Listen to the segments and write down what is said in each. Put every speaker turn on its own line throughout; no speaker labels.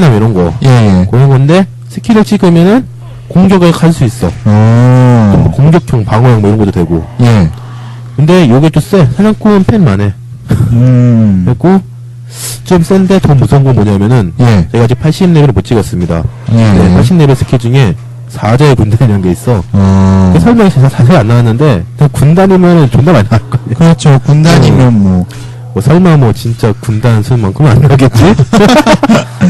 뭐 이런 거.
예, 예.
그런 건데, 스킬을 찍으면은 공격을 할수 있어. 좀
어,
공격형, 방어형 뭐 이런 것도 되고.
예.
근데 요게 좀 세. 사냥꾼 팬만 해.
음,
그리고 좀 센데 더 무서운 건 뭐냐면은,
예.
제가 아직 80레벨을 못 찍었습니다.
예.
네, 80레벨 스킬 중에 사자의 군단이라는 게 있어.
어,
그 설명이 자세히 안 나왔는데, 그냥 군단이면 존나 많이 나올 거 아니야.
그렇죠. 군단이면 뭐,
뭐 설마 뭐 진짜 군단 수만큼 안 나겠지?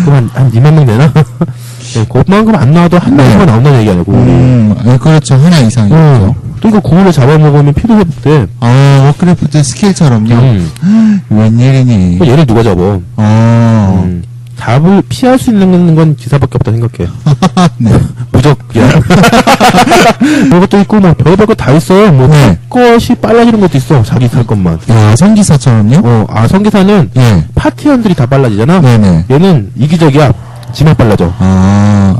그럼 한, 한 2만 명 되나? 네, 그만큼 안 나와도 한
네.
명만 나온다는 얘기 아니야, 고울이.
음, 예, 그렇죠. 하나 이상이죠.
어. 또 이거 고울을 잡아먹으면 피도 회복돼.
아, 워크래프트 스킬처럼요.
음.
웬일이니.
그 얘를 누가 잡아?
어,
음. 잡을, 피할 수 있는 건 기사밖에 없다 생각해.
네.
무적이야. 그것도 있고, 뭐, 별별 거 다 있어. 뭐,
네.
것이 빨라지는 것도 있어. 자기 살 것만.
야, 성기사처럼요?
어, 아, 성기사는
예.
파티원들이 다 빨라지잖아?
네네.
얘는 이기적이야. 지만 빨라져.
아,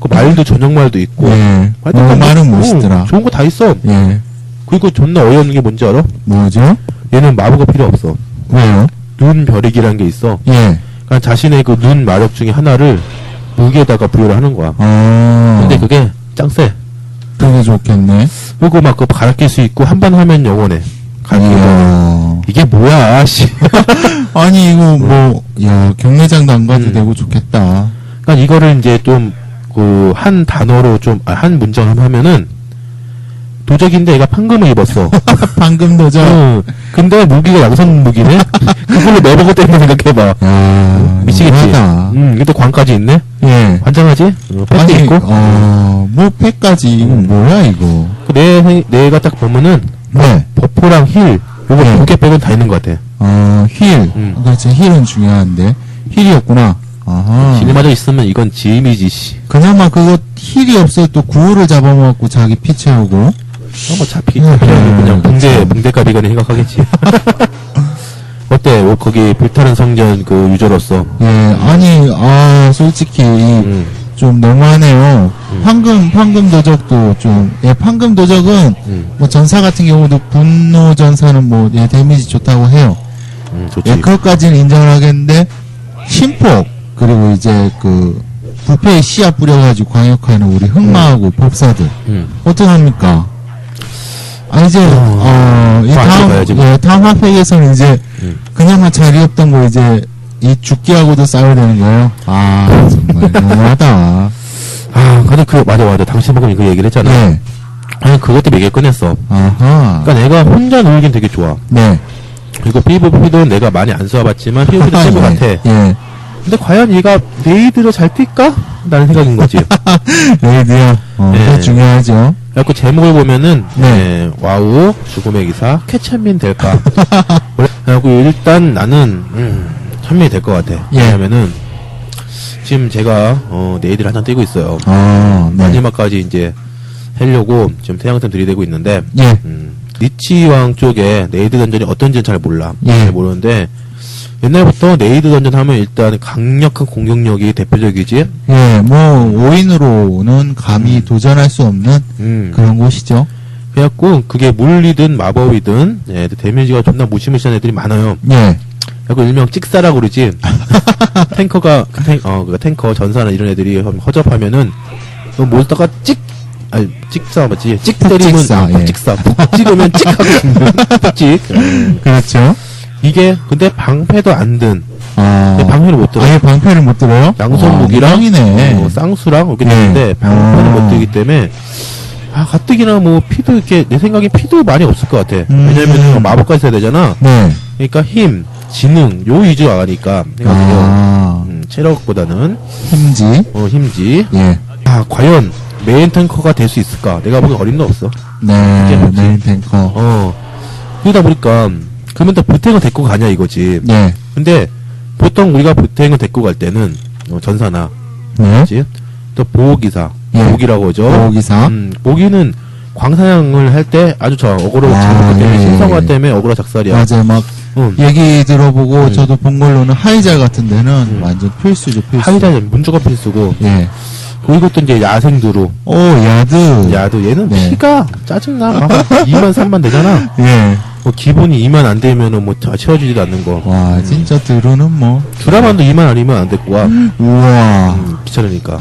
그 말도 전형말도 있고.
예.
뭐,
말은
어,
멋있더라.
좋은 거 다 있어.
예.
그리고 존나 어이없는 게 뭔지 알아?
뭐죠?
얘는 마법가 필요 없어.
왜요?
눈 벼리기라는 게 있어.
예.
그러니까 자신의 그 눈 마력 중에 하나를 무기에다가 부여를 하는 거야.
아,
근데 그게 짱 세.
그게 좋겠네.
그리고 막 그거 갈아낄 수 있고 한 번 하면 영원해.
이야.
이게 뭐야, 씨.
아니, 이거 뭐, 야, 경매장도 안 가도
음.
되고 좋겠다.
그러니까 이거를 이제 좀 그 한 단어로 좀 아, 한 문장 하면은 도적인데 얘가 판금을 입었어.
방금 도저.
어, 근데 무기가 양성 무기네? 그걸로 내버거 때문에 생각해봐.
야,
미치겠지?
너무하다.
음, 근데 관까지 있네?
예.
관장하지? 어, 팩도
아니,
있고?
어, 뭐, 패까지, 이거
음.
뭐야, 이거.
그 내, 생- 내가 딱 보면은,
네.
버퍼랑 힐, 요거
네.
두개 빼곤 다 있는 것 같아.
어, 힐.
음.
그렇지, 힐은 중요한데. 힐이었구나. 아하.
힐마저 있으면 이건 지임이지, 씨.
그나마 그거 힐이 없어 또 구호를 잡아먹고 자기 피 채우고.
어, 뭐, 잡히,
음,
잡히면 그냥 붕대,
그렇죠.
붕대값이거니 생각하겠지. 뭐, 거기 불타는 성전 그 유저로서.
예, 아니, 아, 솔직히,
음,
좀 너무하네요. 황금, 황금 도적도 좀, 예, 황금 도적은,
음,
뭐 전사 같은 경우도 분노 전사는 뭐, 예, 데미지 좋다고 해요.
음, 좋지.
예, 그것까지는 인정을 하겠는데, 심폭, 그리고 이제 그, 부패의 씨앗 뿌려가지고 광역하는 우리 흑마하고 법사들.
음.
어떡합니까? 아, 이제, 어, 이
그거 안
다음,
뭐.
예, 다음 화팩에서는 이제,
음.
그나마 자리 없던 거 이제, 이 죽기하고도 싸워야 되는 거예요? 아, 정말 너무하다.
아, 근데 그, 맞아, 맞아. 당신 방금 그 얘기를 했잖아.
네.
아니, 그것 때문에 얘기를 꺼냈어.
아하.
그니까 내가 혼자 놀긴 되게 좋아.
네.
그리고 PVP도 내가 많이 안 써봤지만 PVP도 쓸것
예,
같아.
예.
근데 과연 얘가 레이드로 잘 뛸까? 라는 생각인 거지.
레이드요. 어,
네.
그거 중요하죠.
그래갖고 제목을 보면은
네.
네, 와우 죽음의 기사 캐천민 될까? 그래갖고 일단 나는 음, 천민이 될 것 같아.
예.
왜냐면은 지금 제가 어, 레이드를 한참 뛰고 있어요.
아, 네.
마지막까지 이제 하려고 지금 태양템 들이대고 있는데
예.
음, 리치왕 쪽에 레이드 던전이 어떤지는 잘 몰라.
예.
잘 모르는데 옛날부터 레이드 던전 하면 일단 강력한 공격력이 대표적이지.
예, 뭐, 5인으로는 감히 도전할 수 없는
음.
그런 곳이죠.
그래갖고 그게 물리든 마법이든 예, 데미지가 존나 무시무시한 애들이 많아요.
예.
그래갖고 일명 찍사라고 그러지. 탱커가 그 탱, 어, 그 탱커 전사나 이런 애들이 허접하면은 그 몬스터가 찍 아니 찍사 맞지? 찍 때리면
찍사,
아,
예.
찍사 푹 찍으면 찍 하고 죽는 찍. 음.
그렇죠.
이게 근데 방패도 안 든.
아.
근데 방패를 못 들어.
아예 방패를 못 들어요?
양손 무기랑
이네
어, 쌍수랑 이렇게
예.
되는데 방패는
아.
못 들기 때문에 아 가뜩이나 뭐 피도 이렇게 내 생각에 피도 많이 없을 것 같아.
음.
왜냐면 마법까지 써야 되잖아.
네.
그러니까 힘, 지능 요 위주가 가니까 해가지고
아.
음, 체력보다는
힘지.
어, 힘지.
예.
아 과연 메인 탱커가 될 수 있을까? 내가 보기엔 어림도 없어.
네.
이게 뭐지?
메인 탱커.
어 그러다 보니까 그러면 또 보탱을 데리고 가냐 이거지.
예.
근데 보통 우리가 보탱을 데리고 갈 때는 어, 전사나
네.
그지? 또 보호기사,
예.
보기라고 하죠.
보호기사.
음, 보기는 광사냥을 할 때 아주 저 어그로
아,
작성 때문에
예,
신성화
예.
때문에 어그로 작살이야.
맞아요. 막,
응.
얘기 들어보고,
음.
저도 본 걸로는 하이잘 같은 데는
음.
완전 필수죠, 필수.
하이자 문주가 필수고
예.
그리고 이것도 이제 야생두루.
오, 야드.
야도 얘는
네.
피가 짜증나. 막 2만 3만 되잖아.
예.
뭐 기본이 2만 안 되면은 뭐 다 채워주지도 않는 거.
와, 진짜 드루는 뭐.
드라마도 2만 아니면 안 데리고 와.
우와.
음, 귀찮으니까.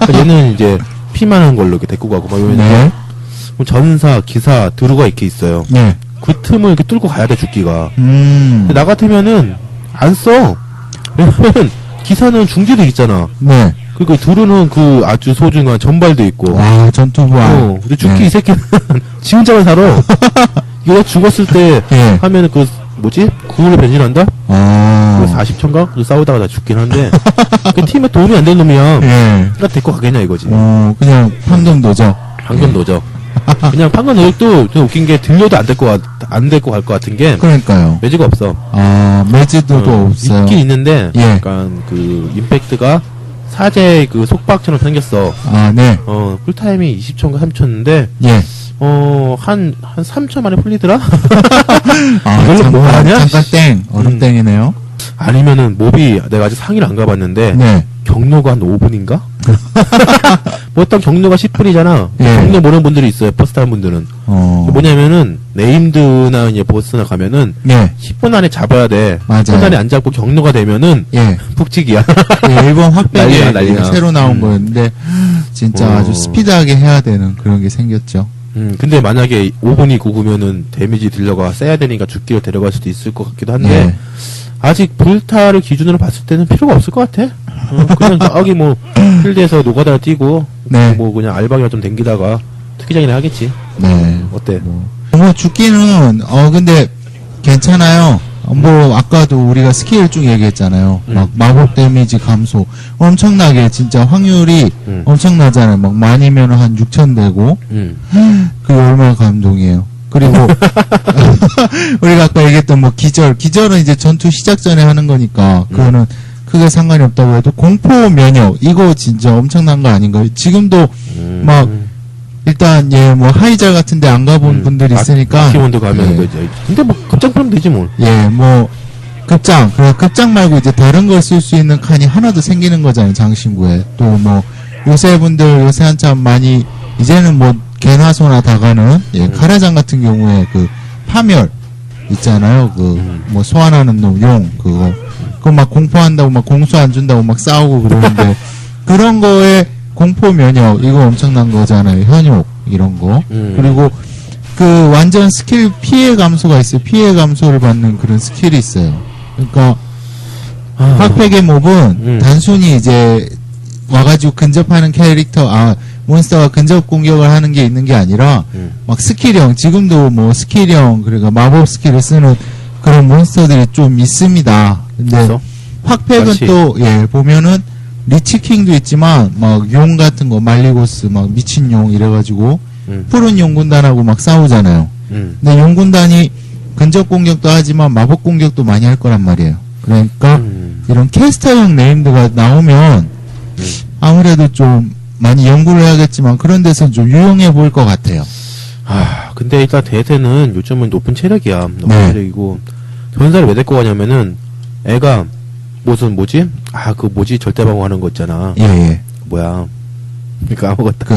그러니까 얘는 이제 피만한 걸로 이렇게 데리고 가고 막 이러면
네.
뭐 전사, 기사, 드루가 이렇게 있어요.
네.
그 틈을 이렇게 뚫고 가야 돼 죽기가.
음.
근데 나 같으면은 안 써. 왜냐면 기사는 중지도 있잖아.
네.
그리고 두루는 그 아주 소중한 전발도 있고.
와, 전투부와.
어, 근데 죽기
네.
이 새끼는 지 혼자만 살아. 이거 죽었을 때
예.
하면은 그 뭐지 구울로 변신한다?
아.
그 40초인가? 그 싸우다가 다 죽긴 한데 그 팀에 도움이 안 되는 놈이야.
예.
그러니까 데리고 가겠냐 이거지.
어, 그냥 판금도죠.
방금 노적. 그냥 방금 노적도 좀 웃긴 게 들려도 안될거 같, 안될거갈것 같은 게
그러니까요.
매지가 없어.
아, 매지도도
어,
없어요.
있긴 있는데
예.
약간 그 임팩트가 사제 그 속박처럼 생겼어.
아, 네.
어 쿨타임이 20초인가 30초인데
예.
어 한 한 3초 만에 풀리더라.
아,
이걸로
잠깐,
뭐 하냐?
잠깐 땡. 얼음
음.
땡이네요.
아니면은 몹이 내가 아직 상의를 안 가봤는데
네.
경로가 한 5분인가? 뭐 어떤 경로가 10분이잖아.
예.
경로 모르는 분들이 있어요. 버스 타는 분들은.
어.
뭐냐면은 네임드나 이제 보스나 가면은
네.
10분 안에 잡아야 돼.
맞아요.
10분 안에 안 잡고 경로가 되면은
예.
푹찍이야.
예, 확백에
난리나, 난리나.
새로 나온
음.
거였는데 진짜
어.
아주 스피드하게 해야 되는 그런 게 생겼죠.
음, 근데 만약에 5분이 구구면은 데미지 딜러가 세야 되니까 죽기로 데려갈 수도 있을 것 같기도 한데
네.
아직 볼타를 기준으로 봤을 때는 필요가 없을 것 같아. 어, 그냥 저기 뭐 필드에서 노가다 뛰고
네.
뭐 그냥 알바기나 좀 댕기다가 특기장이나 하겠지.
네.
어때?
뭐 죽기는 어 근데 괜찮아요. 어, 뭐 아까도 우리가 스킬 쭉 얘기했잖아요.
음.
막 마법 데미지 감소 엄청나게 진짜 확률이
음.
엄청나잖아요. 막 많이면 한 6천 되고
음.
그게 얼마나 감동이에요. 그리고 우리가 아까 얘기했던 뭐 기절 기절은 이제 전투 시작 전에 하는 거니까 그거는 크게 상관이 없다고 해도 공포 면역 이거 진짜 엄청난 거 아닌가요? 지금도
음.
막 일단 예 뭐 하이잘 같은데 안 가본
음.
분들이
아,
있으니까
키원도 가면
예.
그 이제 근데 뭐 급장 풀면 되지 뭘.
예, 뭐 급장, 그래 급장 말고 이제 다른 걸 쓸 수 있는 칸이 하나 더 생기는 거잖아요, 장신구에. 또 뭐 요새 분들 요새 한참 많이 이제는 뭐 개나 소나 다가는 예,
음.
카라장 같은 경우에 그 파멸 있잖아요, 그
음.
뭐 소환하는 놈 용 그거 그거 막 공포한다고 막 공수 안 준다고 막 싸우고 그러는데 그런 거에 공포 면역 이거 엄청난 거잖아요, 현욕 이런 거.
음.
그리고 그 완전 스킬 피해 감소가 있어요. 피해 감소를 받는 그런 스킬이 있어요. 그러니까
아,
팍팩의 몹은
음.
단순히 이제 와가지고 근접하는 캐릭터 아 몬스터가 근접 공격을 하는 게 있는 게 아니라
음.
막 스킬형 지금도 뭐 스킬형 그러니까 마법 스킬을 쓰는 그런 몬스터들이 좀 있습니다. 근데
그래서
확팩은. 또 예 보면은 리치킹도 있지만 막 용 같은 거 말리고스 막 미친 용 이래가지고
음.
푸른 용군단하고 막 싸우잖아요.
음.
근데 용군단이 근접 공격도 하지만 마법 공격도 많이 할 거란 말이에요. 그러니까
음.
이런 캐스터형 네임드가 나오면 아무래도 좀 많이 연구를 해야겠지만 그런 데서는 좀 유용해 보일 것 같아요.
아, 근데 일단 대세는 요즘은 높은 체력이야. 높은
네.
체력이고 전사를 왜 데리고 가냐면은 애가 무슨 뭐지? 아, 그 뭐지 절대방어 하는 거 있잖아.
예, 예.
뭐야? 그러니까 아무것도
그